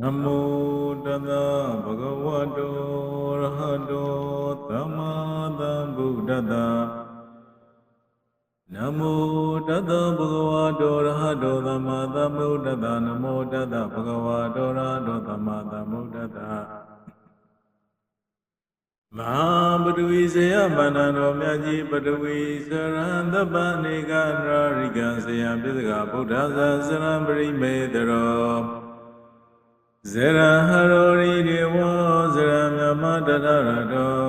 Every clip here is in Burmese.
နမောတသဗုဒ္ဓဝတ္တောရဟတောသမ္မာသမ္ဗုဒ္ဓတ္တနမောတသဗုဒ္ဓဝတ္တောရဟတောသမ္မာသမ္ဗုဒ္ဓတ္တနမောတသဗုဒ္ဓဝတ္တောရဟတောသမ္မာသမ္ဗုဒ္ဓတ္တမဟာပတဝီဇယမန္တန်တော်မြတ်ကြီးပတဝီစရံသဗ္ဗနေကရာရိကံဇယံပိစကဗုဒ္ဓဇာစရံပရိမေတရော ဇရဟရောရိဒေဝဇရမြမတတရတော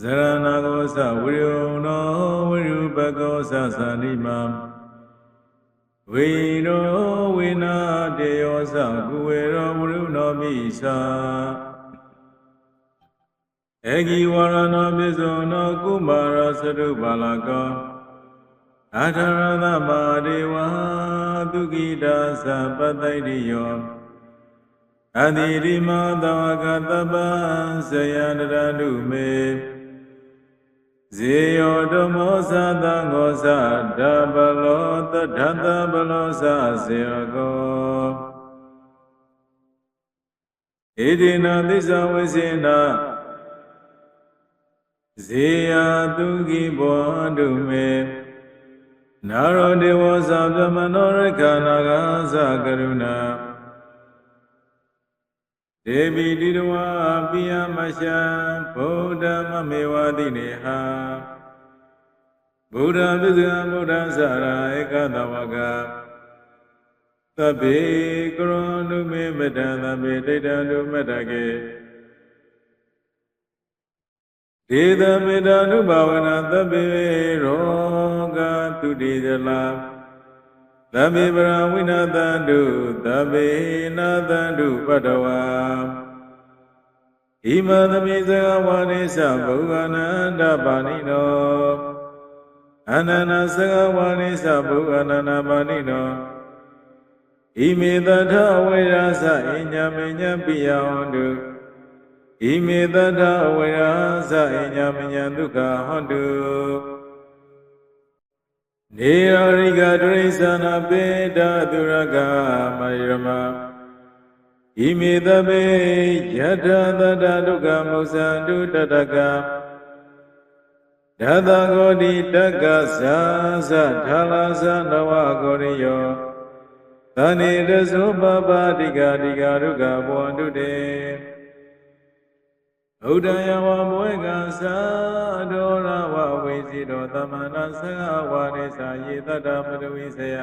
ဇရနာကောသဝိရုံနောဝိရုပကောသသန္တိမဝိရောဝိနာတေယောသကုဝေရောဝရုနောမိသာဧကိဝရဏောပိဇောနောကုမာရသရုပါလကောအထရသမဒေဝသုကိတာသပတ္တိရိယော အတိရိမသဝကတပံဇယန္တရတုမေဇေယောဓမ္မောသတံဃောသဓဘလောတထတဘလောသစေရကောဣတိနာသစ္စာဝိစေနာဇေယတုကိဘောတုမေနာရောဒေဝသဗ္ဗမနောရခနာဂသကရုဏာ ဒေဝီတိတဝါပိယမရှံဗုဒ္ဓမမေဝတိနေဟာဗုဒ္ဓပစ္စယဗုဒ္ဓဆရာဧကတဝကသဗ္ဗေကရောနုမေမတံသဗ္ဗေဒိဋ္ဌံနုမတ္တကေဒေသမေတ္တာနုဘာဝနာသဗ္ဗေရောဂတုတိသလာ သဗ္ဗေပရဝိနာတန္တုသဗ္ဗေနာတန္တုပတ္တဝါဣမသမိဇဂဝါနိသဘုဂနန္တပါဏိနောအနန္နသဂဝါနိသဘုဂနန္တပါဏိနောဣမေတထဝေရသအညမေညပိယဟောတုဣမေတထဝေရသအညမေညဒုက္ခဟောတု နေရိကဒရိသနာပေတသူရကမယရမဣမေတပေယထသတ္တဒုက္ခမုသံတုတတကဓာတဂောတိတက္ကသာသထာလာသနဝဂောရိယောသနေတသောပပတိကာတိကာဒုက္ခဘောတုတေ ဥဒယဝမွေကသာဒောရဝဝိစီတောသမန္တသဂဝါရိသာယေတတ္တပတဝိဆယ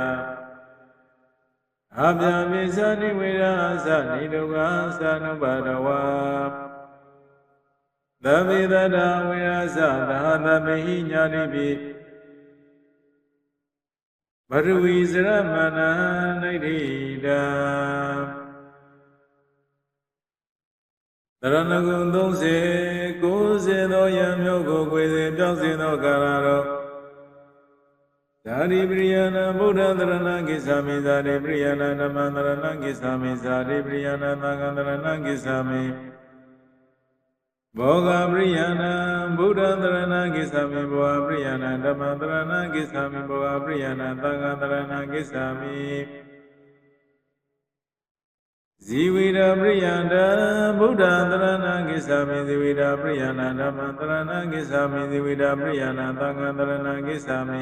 အဗျာမိသတိဝေရသနိဒုက္ခသနုပါဒဝါသဗ္ဗေတတဝေရသသာသမေဟိညာတိပိပရဝီစရမဏနိဋ္ဌိတံ တရဏဂုံ30 90သောယံမျိုးကိုကိုယ်စဉ်ပြောင်းစဉ်သောကာလတော်ဇာတိပရိယနာဗုဒ္ဓတရဏကိသာမိဇာတိပရိယနာဓမ္မတရဏကိသာမိဇာတိပရိယနာသံဃတရဏကိသာမိဘောဂပရိယနာဗုဒ္ဓတရဏကိသာမိဘောဂပရိယနာဓမ္မတရဏကိသာမိဘောဂပရိယနာသံဃတရဏကိသာမိ ဇီဝိရပရိယန္တဗုဒ္ဓတရဏကိသာမိဇီဝိရပရိယနာဓမ္မတရဏကိသာမိဇီဝိရပရိယနာသံဃတရဏကိသာမိ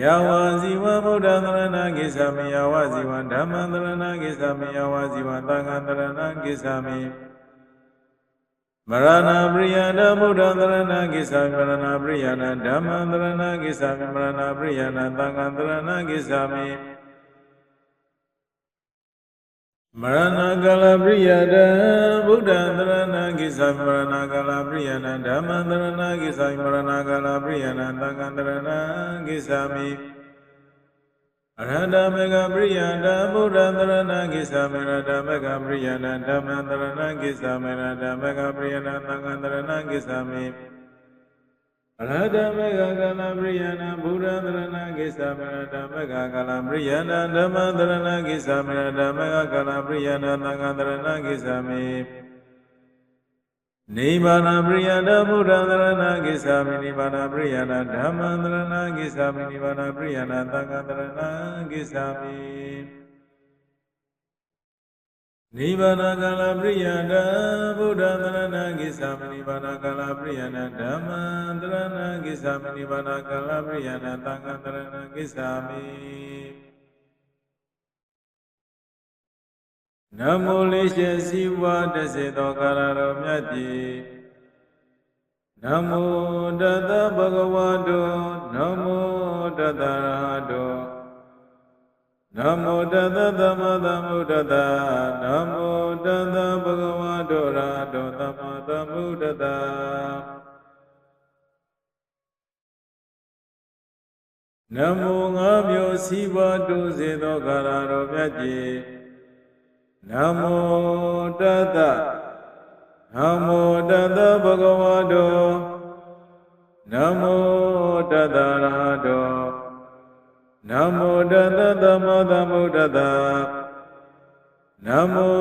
ယဝဇီဝဗုဒ္ဓသရဏကိသမိယဝဇီဝဓမ္မသရဏကိသမိယဝဇီဝသံဃသရဏကိသမိမရဏပရိယနာဗုဒ္ဓသရဏကိသမိမရဏပရိယနာဓမ္မသရဏကိသမိမရဏပရိယနာသံဃသရဏကိသမိ မရဏကာလပရိယတံဗုဒ္ဓသရဏကိသမိမရဏကာလပရိယနာဓမ္မသရဏကိသမိမရဏကာလပရိယနာသံဃသရဏကိသမိအရဟတမေကပရိယတံဗုဒ္ဓသရဏကိသမိရတမေကပရိယနာဓမ္မသရဏကိသမိရတမေကပရိယနာသံဃသရဏကိသမိအ ရဟတမေကကာလပရိယနာဗုဒ္ဓသရဏကိသမိရတမေကကာလပရိယနာဓမ္မသရဏကိသမိရတမေကကာလပရိယနာသံဃသရဏကိသမိနိဗ္ဗာန်ပရိယနာဗုဒ္ဓသရဏကိသမိနိဗ္ဗာန်ပရိယနာဓမ္မသရဏကိသမိနိဗ္ဗာန်ပရိယနာသံဃသရဏကိသမိ နိဗ္ဗာနကာလပရိယတဗုဒ္ဓသရဏကိစ္ဆာမနိဗ္ဗာနကာလပရိယတဓမ္မသရဏကိစ္ဆာမနိဗ္ဗာနကာလပရိယတသံဃသရဏကိစ္ဆာမိနမောလေးရှိစီဝါတစေသောကာရတော်မြတ်ကြီးနမောတတဗုဂဝတောနမောတတရဟတော နမောတတသမ္မာသမ္ဗုဒ္ဓတ္တနမောတတဗုဂဝတောရဟတောသမ္မာသမ္ဗုဒ္ဓတ္တနမောငါးမျိုးစီးပွားတိုးစေသောကာရတော်မြတ်ကြီးနမောတတနမောတတဗုဂဝတောနမောတတရဟတောန မောတတသမ္မာသမ္ဗုဒ္ဓတ္တနမော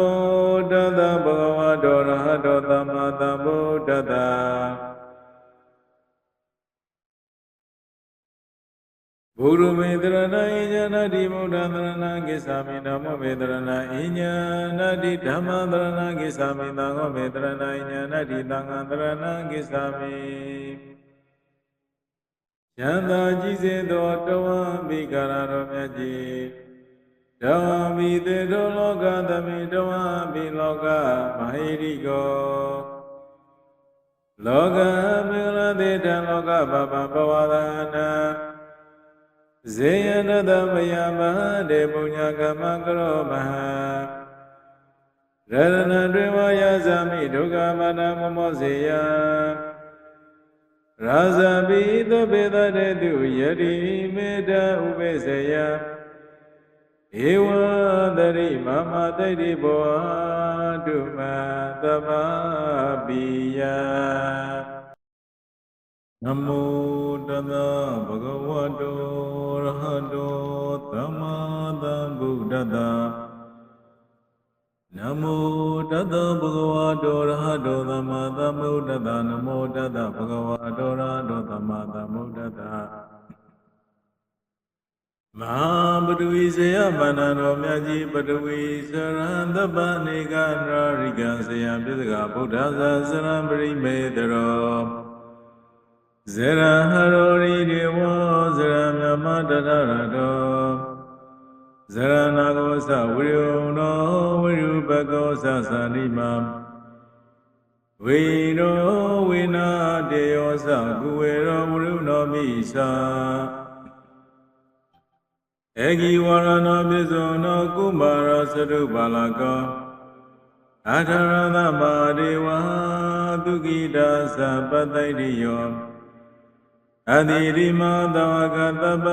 တတဗုဂဝတောရဟတောသမ္မာသမ္ဗုဒ္ဓတ္တဘုရုမေတရဏဣညာဏတိဗုဒ္ဓသရဏကိစ္ဆာမိဓမ္မမေတရဏဣညာဏတိဓမ္မသရဏကိစ္ဆာမိသံဃောမေတရဏဣညာဏတိသံဃံသရဏကိစ္ဆာမိ ယန္တာကြည်စေသောတဝံဘိကာရတော်မြတ်ကြီးတဝံဘိတေတောလောကသမိတဝံဘိလောကမဟိရိကောလောကမင်္ဂလာတေတံလောကပပပဝရဏံဇေယနတမယမတေပုညကမကရောမဟရတနတွေဝယဇာမိဒုက္ခမနမမောစေယ ရာဇပိသဗေဒတေတုယတိမေတ္တာဥပေစယဧဝတရိမမတိတ်တိဘောတုမတမပိယနမောတသဗုဂဝတောရဟတောသမ္မာသမ္ဗုဒ္ဓတ္တ နမောတတဗုဂဝတောရဟတောသမ္မာသမ္ဗုဒ္ဓတ္တနမောတတဗုဂဝတောရဟတောသမ္မာသမ္ဗုဒ္ဓတ္တမဟာပတဝီဇယမန္တတော်မြတ်ကြီးပတဝီစရံတပ္ပနေကနာရိကံဇယံပိစကဗုဒ္ဓဇာစရံပရိမေတရောဇရဟရောရိဒေဝဇရမြမတတရတော ဇရနာကောသဝိရုံနောဝိရုပကောသသန္တိမဝိရောဝိနာတေယောသကုဝေရောဝိရုနောမိသာဧဂီဝရဏေပိဇုနောကုမာရသရုပါလကောအထရသမာဒေဝသုကိတာသပတ္တိရိယောအတိရိမသဝကတပ္ပ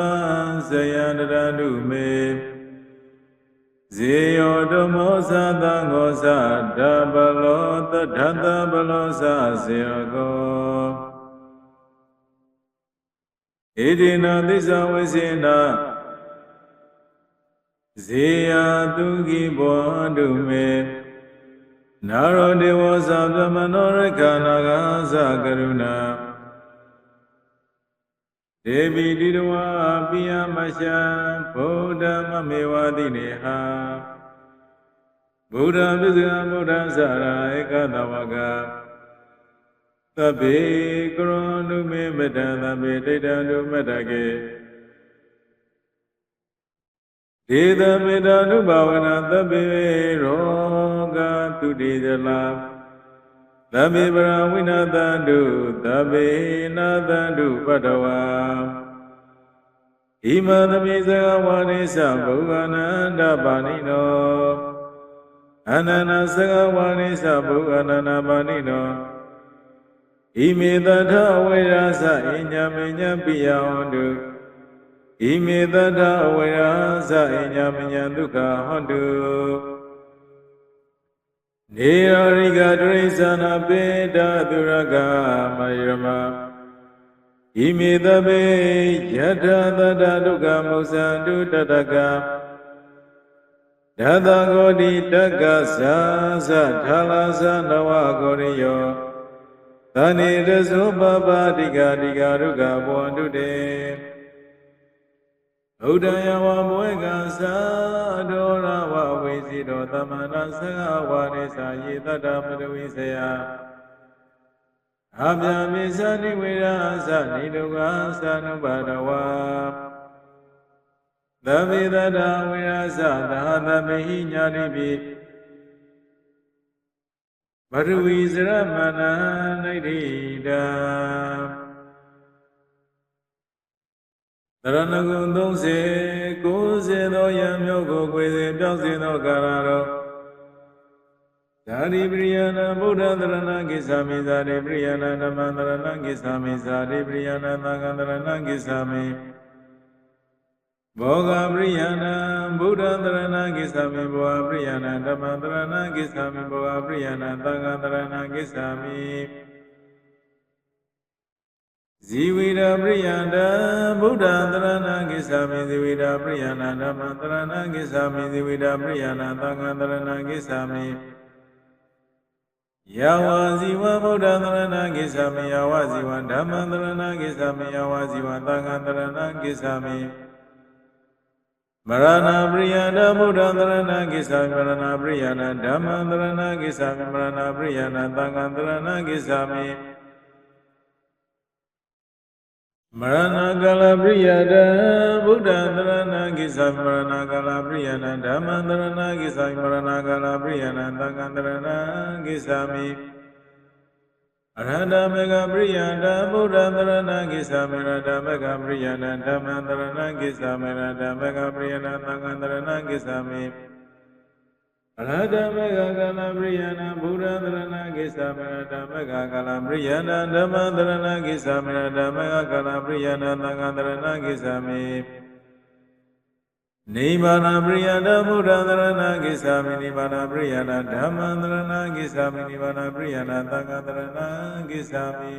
ဇယန္တရနုမေ ဇေယောဓမောသတံဃောသဓဘလောတထတဘလောသစေရကောဣတိနာသစ္စာဝိစေနာဇေယတုကိဘောတုမေနာရောဒေဝသဗ္ဗမနောရခနာဂသကရုဏာ ဒေဝီတိတဝါပိယမရှံဗုဒ္ဓမမေဝတိနေဟာဗုဒ္ဓပစ္စကဗုဒ္ဓဆရာဧကတဝကသဗ္ဗေကရောနုမေမတ္တသဗ္ဗေဒိဋ္ဌံနုမတ္တကေဒေသမေတ္တာနုဘာဝနာသဗ္ဗေရောဂတုတိသလာ သဗ္ဗေပရဝိနာတန္တုသဗ္ဗေနာတန္တုပတ္တဝါဣမသမိဇဂဝါရိသဘုဂနန္တပါဏိနောအနန္နသဂဝါရိသဘုဂနန္တပါဏိနောဣမေတထဝေရသဣညာမေညာပိယဟောတုဣမေတတဝေယသအညာမညာဒုက္ခဟောတု နေရိကဒရိသနာပေတသူရကမယမဣမေတပေယထသတ္တဒုက္ခမုစ္ဆံတုတတကဒသဂောတိတက္ကသသထာလသနဝဂောရိယောသဏိရဇောပပတိကတိကဒုက္ခဘောန္တုတေ ဗုဒ္ဓယဝဘွေကသာဒောရဝဝိစီတောသမန္တသကဝါရိစာယေတတ္တပတဝိစယအဗျာမိသနိဝေရသနိဒုက္ခသနုပါဒဝါသဗ္ဗေတတ္တဝေရသသာသမေဟိညာတိပိပရဝီစရမဏနိဋ္ဌိတံ တရဏဂုံ30 90သောယံမျိုးကိုကိုယ်စေပြောင်းစေသောကာလတော်ဇာတိပရိယနာဗုဒ္ဓသရဏကိစ္ဆာမိဇာတိပရိယနာဓမ္မသရဏကိစ္ဆာမိဇာတိပရိယနာသံဃာသရဏကိစ္ဆာမိဘောဂပရိယနာဗုဒ္ဓသရဏကိစ္ဆာမိဘောဂပရိယနာဓမ္မသရဏကိစ္ဆာမိဘောဂပရိယနာသံဃာသရဏကိစ္ဆာမိ ဇီဝိရပရိယန္တဗုဒ္ဓသရဏကိစ္ဆာမိဇီဝိရပရိယနာဓမ္မသရဏကိစ္ဆာမိဇီဝိရပရိယနာသံဃာသရဏကိစ္ဆာမိယဝဇီဝဗုဒ္ဓသရဏကိစ္ဆာမိယဝဇီဝဓမ္မသရဏကိစ္ဆာမိယဝဇီဝသံဃာသရဏကိစ္ဆာမိမရဏပရိယနာဗုဒ္ဓသရဏကိစ္ဆာမိမရဏပရိယနာဓမ္မသရဏကိစ္ဆာမိမရဏပရိယနာသံဃာသရဏကိစ္ဆာမိ မရဏကာလပရိယတံဗုဒ္ဓသရဏကိစ္ဆာမရဏကာလပရိယနာဓမ္မသရဏကိစ္ဆာမရဏကာလပရိယနာသံဃာသရဏကိစ္ဆာမိအရဟတမေကပရိယတံဗုဒ္ဓသရဏကိစ္ဆာမရတမေကပရိယနာဓမ္မသရဏကိစ္ဆာမရတမေကပရိယနာသံဃာသရဏကိစ္ဆာမိ အရဟတမေကကာလပရိယနာဘုရားသရဏကိစ္ဆာမရတမေကကာလပရိယနာဓမ္မသရဏကိစ္ဆာမရတမေကကာလပရိယနာသံဃာသရဏကိစ္ဆာမိနိဗ္ဗာန်ပရိယတဘုရားသရဏကိစ္ဆာမိနိဗ္ဗာန်ပရိယနာဓမ္မသရဏကိစ္ဆာမိနိဗ္ဗာန်ပရိယနာသံဃာသရဏကိစ္ဆာမိ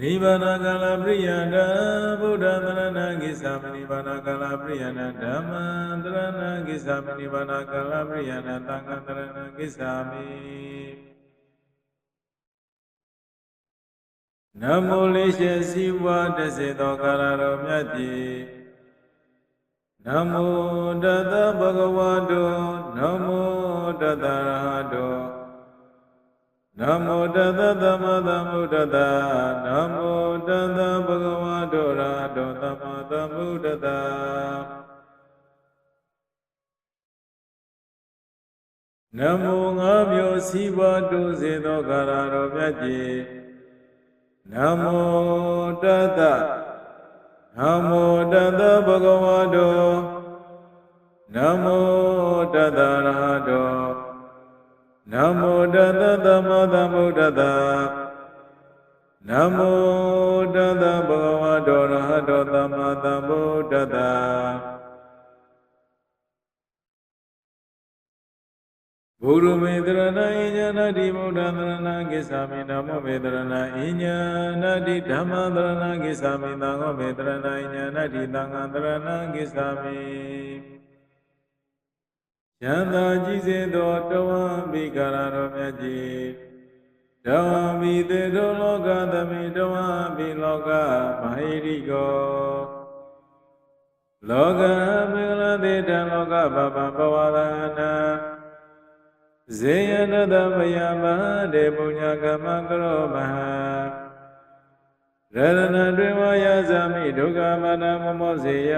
နိဗ္ဗာန်ကာလပရိယတဗုဒ္ဓသရဏကိစ္ဆာမနိဗ္ဗာန်ကာလပရိယနာဓမ္မသရဏကိစ္ဆာမနိဗ္ဗာန်ကာလပရိယနာသံဃာသရဏကိစ္ဆာမိနမောလေးရှိစီဝါတစေသောကာလတော်မြတ်ကြီးနမောတတဗုဒ္ဓဝါတောနမောတတရဟတော နမောတသသမ္မာသမ္ဗုဒ္ဓတနမောတသဗုဒ္ဓဝါတောရတောသမ္မာသမ္ဗုဒ္ဓတနမောငါးမျိုးစီးပွားတိုးစေသောကာရတော်မြတ်ကြီးနမောတသနမောတသဗုဒ္ဓဝါတောနမောတသရဟတော နမောတသသမ္မာသမ္ဗုဒ္ဓတနမောတသဘဂဝတောရဟတောသမ္မာသမ္ဗုဒ္ဓတဘုရုမေတရဏအိညာနာတိဗုဒ္ဓသရဏကိစ္ဆာမိဓမ္မမေတရဏအိညာနာတိဓမ္မသရဏကိစ္ဆာမိသံဃောမေတရဏအိညာနာတိသံဃာသရဏကိစ္ဆာမိ ယန္တာကြည်စေသောတဝံမိကာရတော်မြတ်ကြီးတဝံမိတေတောလောကသမိတဝံမိလောကမဟိရိကောလောကမင်္ဂလာတေတံလောကပပဘဝရဏံဇေယနတမယမတေပုညကမကရောမဟရတနာတွင်ဝါယဇာမိဒုက္ခမနမမောစေယ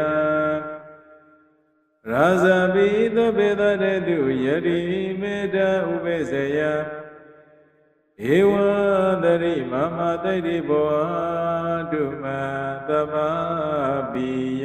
ရာဇပိသဗေဒတေတုယတိမေတ္တာဥပေစယဧဝတရိမမတိတိဘောတုမတမပိယ